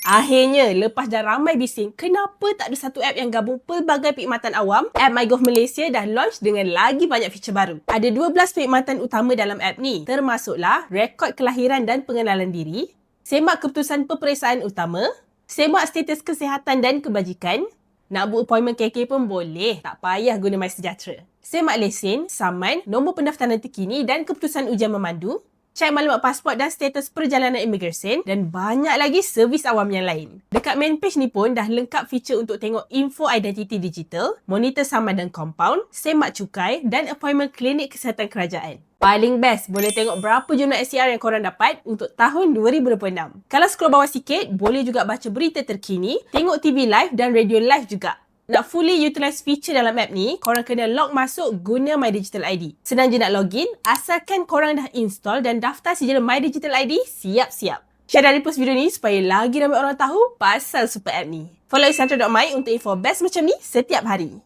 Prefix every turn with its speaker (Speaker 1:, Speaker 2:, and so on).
Speaker 1: Akhirnya, lepas dah ramai bising, kenapa tak ada satu app yang gabung pelbagai perkhidmatan awam? App MyGov Malaysia dah launch dengan lagi banyak feature baru. Ada 12 perkhidmatan utama dalam app ni, termasuklah rekod kelahiran dan pengenalan diri, semak keputusan peperiksaan utama, semak status kesihatan dan kebajikan, nak book appointment KK pun boleh, tak payah guna MySejahtera. Semak lesen, saman, nombor pendaftaran terkini dan keputusan ujian memandu, cek maklumat pasport dan status perjalanan imigresen dan banyak lagi servis awam yang lain. Dekat main page ni pun dah lengkap feature untuk tengok info identiti digital, monitor saman dan compound, semak cukai dan appointment klinik kesihatan kerajaan. Paling best, boleh tengok berapa jumlah SCR yang korang dapat untuk tahun 2026. Kalau scroll bawah sikit, boleh juga baca berita terkini, tengok TV live dan radio live juga. Nak fully utilize feature dalam app ni, korang kena log masuk guna My Digital ID. Senang je nak login, asalkan korang dah install dan daftar sijil My Digital ID, siap-siap. Share dan repost video ni supaya lagi ramai orang tahu pasal super app ni. Follow Isantro.my untuk info best macam ni setiap hari.